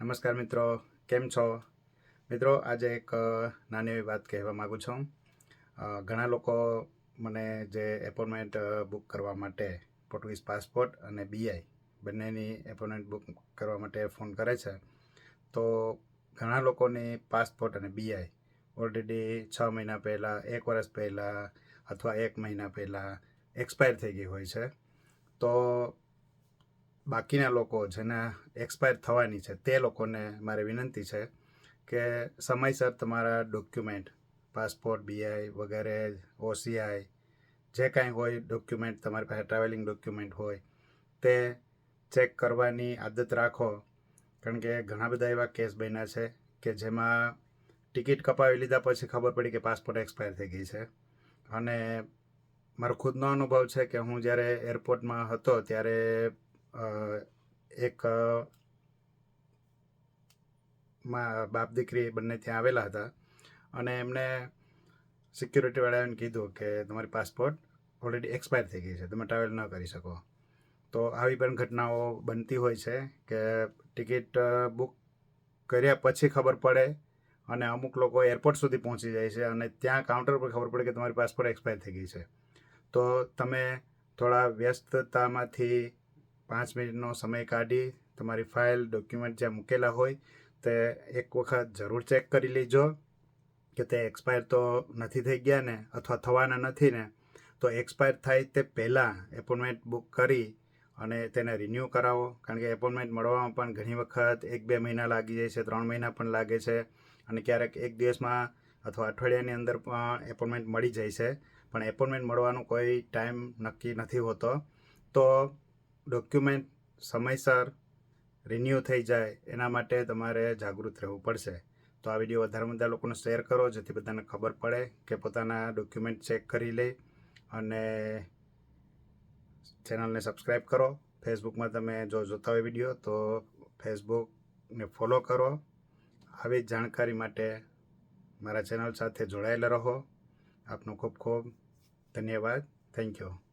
નમસ્કાર મિત્રો, કેમ છો? મિત્રો, આજે એક નાની એવી વાત કહેવા માગું છું. ઘણા લોકો મને જે એપોઇન્ટમેન્ટ બુક કરવા માટે પોર્ટુગીઝ પાસપોર્ટ અને બીઆઈ બંનેની એપોઇન્ટમેન્ટ બુક કરવા માટે ફોન કરે છે. તો ઘણા લોકોની પાસપોર્ટ અને બીઆઈ ઓલરેડી છ મહિના પહેલાં, એક વર્ષ પહેલાં અથવા એક મહિના પહેલાં એક્સપાયર થઈ ગઈ હોય છે. તો બાકીના લોકો જેના એક્સપાયર થવાની છે, તે લોકોને મારે વિનંતી છે કે સમયસર તમારા ડોક્યુમેન્ટ પાસપોર્ટ બીઆઈ વગેરે ઓસીઆઈ જે કાંઈ હોય ડોક્યુમેન્ટ તમારી પાસે ટ્રાવેલિંગ ડોક્યુમેન્ટ હોય, તે ચેક કરવાની આદત રાખો. કારણ કે ઘણા બધા એવા કેસ બન્યા છે કે જેમાં ટિકિટ કપાવી લીધા પછી ખબર પડી કે પાસપોર્ટ એક્સપાયર થઈ ગઈ છે. અને મારો ખુદનો અનુભવ છે કે હું જ્યારે એરપોર્ટમાં હતો ત્યારે એક માં, બાપ દીકરી બંને ત્યાં આવેલા હતા. અને એમને સિક્યુરિટીવાળાએ કીધું કે તમારી પાસપોર્ટ ઓલરેડી એક્સપાયર થઈ ગઈ છે, તમે ટ્રાવેલ ન કરી શકો. તો આવી પણ ઘટનાઓ બનતી હોય છે કે ટિકિટ બુક કર્યા પછી ખબર પડે અને અમુક લોકો એરપોર્ટ સુધી પહોંચી જાય છે અને ત્યાં કાઉન્ટર પર ખબર પડે કે તમારી પાસપોર્ટ એક્સપાયર થઈ ગઈ છે. તો તમે થોડા વ્યસ્તતામાંથી પાંચ મિનિટનો સમય કાઢી તમારી ફાઇલ, ડોક્યુમેન્ટ જ્યાં મૂકેલા હોય તે એક વખત જરૂર ચેક કરી લેજો કે તે એક્સપાયર તો નથી થઈ ગયા ને અથવા થવાના નથી ને, તો એક્સપાયર થાય તે પહેલાં એપોઇન્ટમેન્ટ બુક કરી અને તેને રિન્યૂ કરાવો. કારણ કે એપોઇન્ટમેન્ટ મળવામાં પણ ઘણી વખત એક બે મહિના લાગી જાય છે, ત્રણ મહિના પણ લાગે છે અને ક્યારેક એક દિવસમાં અથવા અઠવાડિયાની અંદર પણ એપોઇન્ટમેન્ટ મળી જાય છે. પણ એપોઇન્ટમેન્ટ મળવાનું કોઈ ટાઈમ નક્કી નથી હોતો. તો ડોક્યુમેન્ટ સમયસર રિન્યૂ થઈ જાય, એના માટે તમારે જાગૃત રહેવું પડશે. તો આ વીડિયો વધારે બધા લોકોને શેર કરો, જેથી બધાને ખબર પડે કે પોતાના ડોક્યુમેન્ટ ચેક કરી લે અને ચેનલને સબસ્ક્રાઈબ કરો. ફેસબુકમાં તમે જો જોતા હોય વીડિયો તો ફેસબુકને ફોલો કરો. આવી જાણકારી માટે મારા ચેનલ સાથે જોડાયેલા રહો. આપનો ખૂબ ખૂબ ધન્યવાદ. Thank you